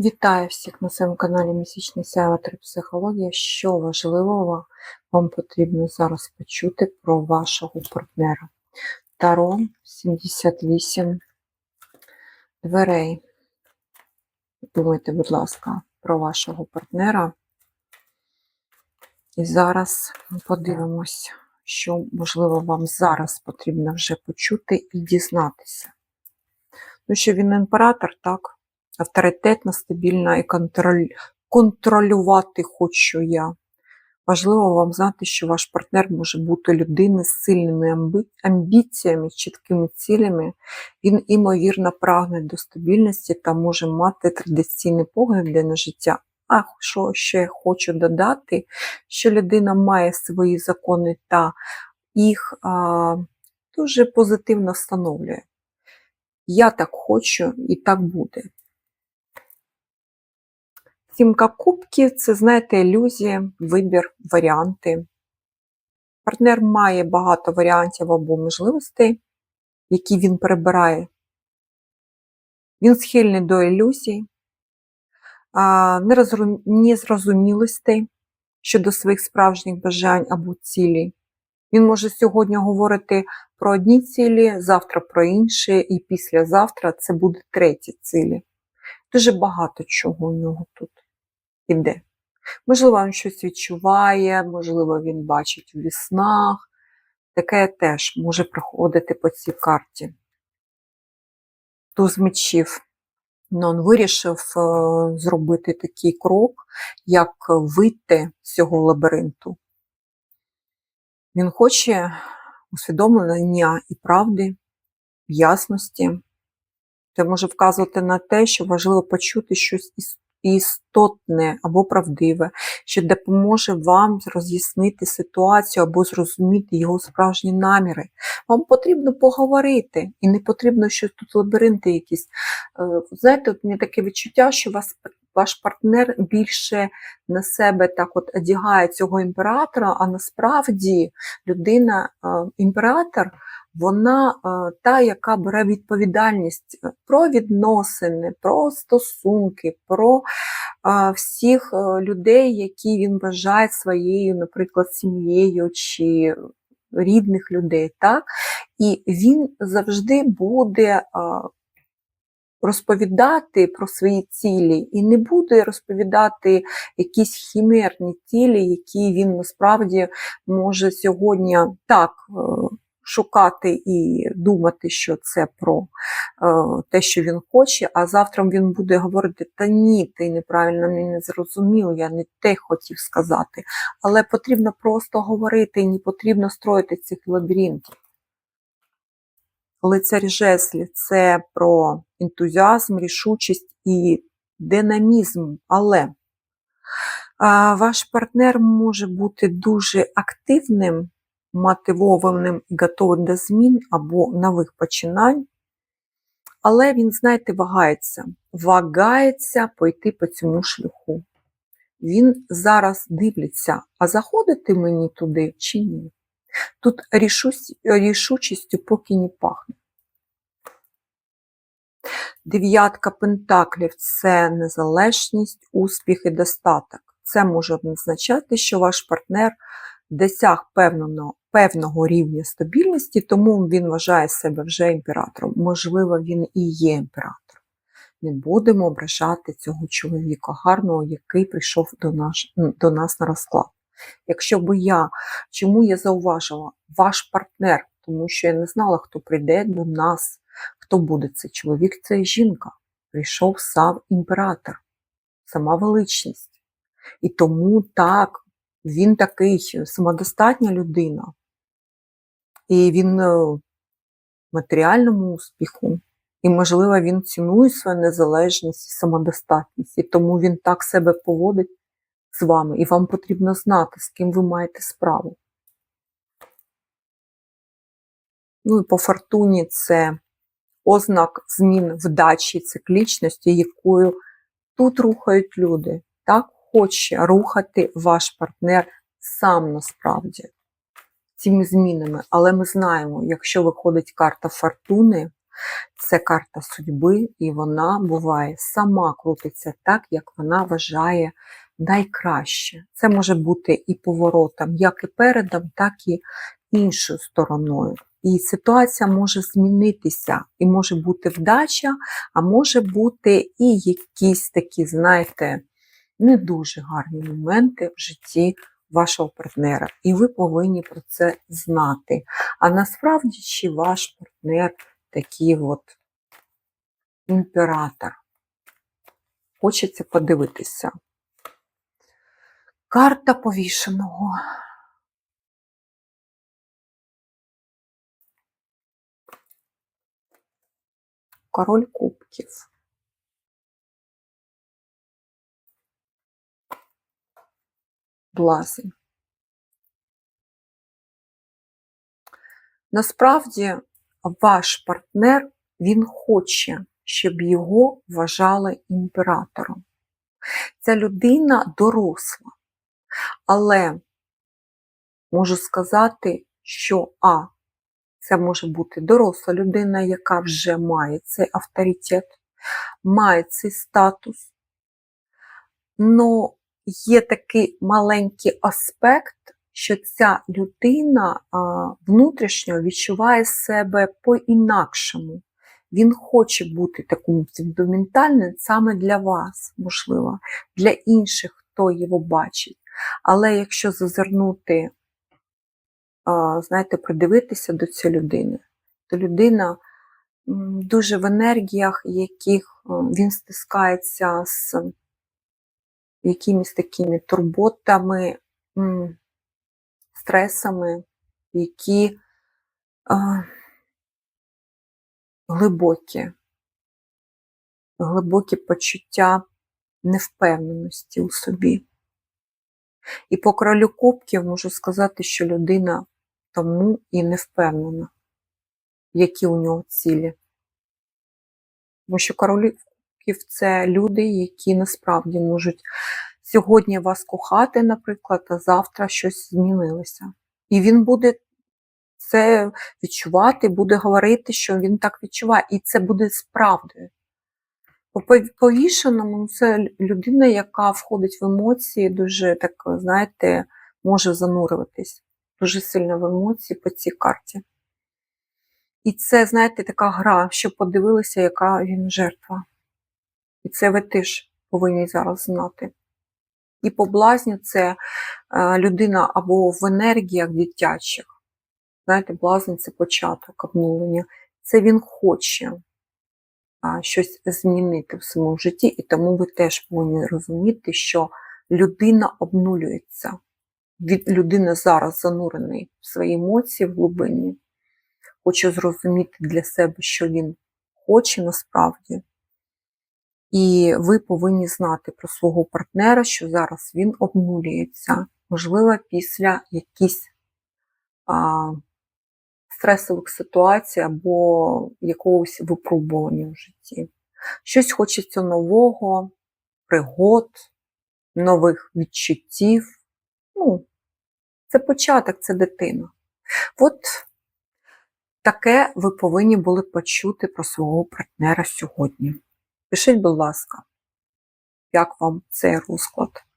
Вітаю всіх на своєму каналі Місячний Сява Психологія. Що важливого вам потрібно зараз почути про вашого партнера? Таро 78 дверей. Думайте, будь ласка, про вашого партнера. І зараз подивимось, що, можливо, вам зараз потрібно вже почути і дізнатися. Ну, що він імператор, так? Авторитетна, стабільна і контроль... контролювати хочу я. Важливо вам знати, що ваш партнер може бути людиною з сильними амби... амбіціями, чіткими цілями. Він, імовірно, прагне до стабільності та може мати традиційний погляд на життя. А що ще хочу додати, що людина має свої закони та їх а, дуже позитивно встановлює. Я так хочу і так буде. Сімка кубків це, знаєте, ілюзія, вибір, варіанти. Партнер має багато варіантів або можливостей, які він перебирає. Він схильний до ілюзій, незрозумілостей щодо своїх справжніх бажань або цілей. Він може сьогодні говорити про одні цілі, завтра про інші, і післязавтра це буде треті цілі. Дуже багато чого у нього тут іде. Можливо, він щось відчуває, можливо, він бачить у віснах. Таке теж може приходити по цій карті. Туз мечів. Він вирішив е, зробити такий крок, як вийти з цього лабіринту. Він хоче усвідомлення і правди, ясності. Це може вказувати на те, що важливо почути щось істотне або правдиве, що допоможе вам роз'яснити ситуацію або зрозуміти його справжні наміри. Вам потрібно поговорити, і не потрібно щось тут лабіринти якісь. Е, знаєте, от мені таке відчуття, що вас. Ваш партнер більше на себе так от одягає цього імператора, а насправді людина, е, імператор, вона е, та, яка бере відповідальність е, про відносини, про стосунки, про е, всіх людей, які він вважає своєю, наприклад, сім'єю чи рідних людей. так? І він завжди буде. Розповідати про свої цілі і не буде розповідати якісь хімерні цілі, які він насправді може сьогодні так шукати і думати, що це про е, те, що він хоче, а завтра він буде говорити: Та ні, ти неправильно мене зрозумів, я не те хотів сказати. Але потрібно просто говорити і не потрібно строїти цих лабіринтів. Лицарь жеслі це про ентузіазм, рішучість і динамізм, але ваш партнер може бути дуже активним мотивованим і готовим до змін або нових починань. Але він, знаєте, вагається, вагається пойти по цьому шляху. Він зараз дивиться, а заходити мені туди чи ні. Тут рішучістю поки не пахне. Дев'ятка пентаклів це незалежність, успіх і достаток. Це може означати, що ваш партнер досяг певного певного рівня стабільності, тому він вважає себе вже імператором. Можливо, він і є імператор. Не будемо ображати цього чоловіка гарного, який прийшов до нас, до нас на розклад. Якщо би я, чому я зауважила, ваш партнер, тому що я не знала, хто прийде до нас, хто буде цей чоловік, це жінка. Прийшов сам імператор, сама величність. І тому так, він такий самодостатня людина, і він е, в матеріальному успіху, і, можливо, він цінує свою незалежність і самодостатність, і тому він так себе поводить з вами, і вам потрібно знати, з ким ви маєте справу. Ну і по фортуні це ознак змін вдачі, циклічності, якою тут рухають люди. Так хоче рухати ваш партнер сам насправді цими змінами. Але ми знаємо, якщо виходить карта фортуни, Це карта судьби, і вона буває сама крутиться так, як вона вважає найкраще. Це може бути і поворотом, як і передом, так і іншою стороною. І ситуація може змінитися, і може бути вдача, а може бути і якісь такі, знаєте, не дуже гарні моменти в житті вашого партнера. І ви повинні про це знати. А насправді, чи ваш партнер такий от імператор? Хочеться подивитися. Карта повішеного. Король кубків. Блазень. Насправді, ваш партнер, він хоче, щоб його вважали імператором. Ця людина доросла. Але можу сказати, що А, це може бути доросла людина, яка вже має цей авторитет, має цей статус. Но є такий маленький аспект, що ця людина внутрішньо відчуває себе по-інакшому. Він хоче бути таким фундаментальним саме для вас, можливо, для інших, хто його бачить. Але якщо зазирнути, знаєте, придивитися до цієї людини, то людина дуже в енергіях, яких він стискається з якимись такими турботами, стресами, які а, глибокі, глибокі почуття невпевненості у собі. І по королю кубків можу сказати, що людина тому і не впевнена, які у нього цілі. Тому що королі це люди, які насправді можуть сьогодні вас кохати, наприклад, а завтра щось змінилося. І він буде це відчувати, буде говорити, що він так відчуває, і це буде справдою. По повішеному ну, це людина, яка входить в емоції, дуже так, знаєте, може занурюватись дуже сильно в емоції по цій карті. І це, знаєте, така гра, щоб подивилися, яка він жертва. І це ви теж повинні зараз знати. І по блазню це е, людина або в енергіях дитячих. Знаєте, блазень це початок обнулення. Це він хоче щось змінити в своєму житті, і тому ви теж повинні розуміти, що людина обнулюється. Від людини зараз занурений в свої емоції в глибині, хоче зрозуміти для себе, що він хоче насправді. І ви повинні знати про свого партнера, що зараз він обнулюється, можливо, після якихось стресових ситуацій або якогось випробування в житті. Щось хочеться нового, пригод, нових відчуттів. Ну, Це початок, це дитина. От таке ви повинні були почути про свого партнера сьогодні. Пишіть, будь ласка, як вам цей розклад.